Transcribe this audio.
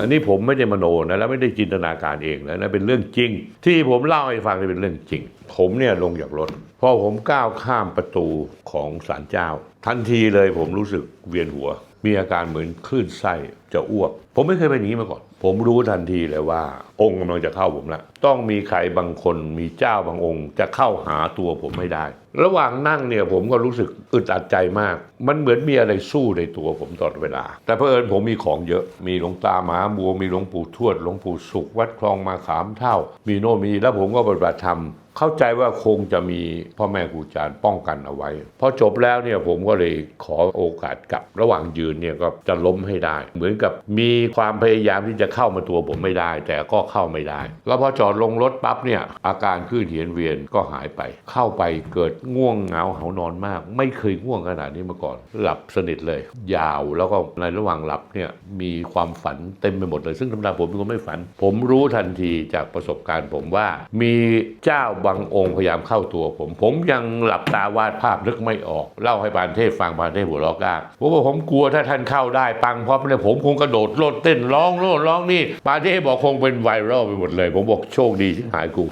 อันนี้ผมไม่ได้มโนนะแล้วไม่ได้จินตนาการเองนะนะเป็นเรื่องจริง ที่ผมเล่าให้ฟังนี่เป็นเรื่องจริง ผมเนี่ยลงจากรถพอผมก้าวข้ามประตูของศาลเจ้า ทันทีเลยผมรู้สึกเวียนหัว มีอาการเหมือนคลื่นไส้จะอ้วก ผมไม่เคยเป็นอย่างนี้มาก่อน ผมรู้ทันทีเลยว่า องค์กำลังจะเข้าผมละต้องมีใครบางคนมีเจ้าบางองค์ จะเข้าหาตัวผมไม่ได้ ระหว่างนั่งเนี่ยผมก็รู้สึกอึดอัดใจมาก มันเหมือนมีอะไรสู้ในตัวผมตลอดเวลา แต่เพอเอิญผมมีของเยอะมีหลวงตาหมาบัวมีหลวงปู่ทวดหลวงปู่สุข วัดคลองมาขามเท่า มีโน่นมีแล้วผมก็ปฏิบัติธรรมเข้าใจว่าคงจะมีพ่อแม่ครูอาจารย์ป้องกันเอาไว้พอจบแล้วเนี่ยผมก็เลยขอโอกาสกลับ ระหว่างยืนเนี่ยก็จะล้มให้ได้ เหมือนกับมีความพยายามที่จะเข้ามาตัวผมไม่ได้ แต่ก็เข้าไม่ได้ แล้วพอจอดลงรถปั๊บเนี่ยอาการคลื่นเหียนเวียนก็หายไป เข้าไปเกิดง่วงเหงาเหานอนมาก ไม่เคยง่วงขนาดนี้มาก่อน หลับสนิทเลย ยาวแล้วก็ในระหว่างหลับเนี่ยมีความฝันเต็มไปหมดเลย ซึ่งธรรมดาผมเป็นคนไม่ฝัน ผมรู้ทันทีจากประสบการณ์ผมว่า มีเจ้าบางองค์พยายามเข้าตัวผม ผมยังหลับตาวาดภาพนึกไม่ออก เล่าให้ปานเทพฟังปานเทพหัวเราะก้าผมว่าผมกลัวถ้าท่านเข้าได้ปังเพราะเนี่ยผมคงกระโดดโลดเต้นร้องโลดร้องนี่ปาเต้บอกคงเป็นไวรัลไปหมดเลย ผมบอกโชคดีที่หายกู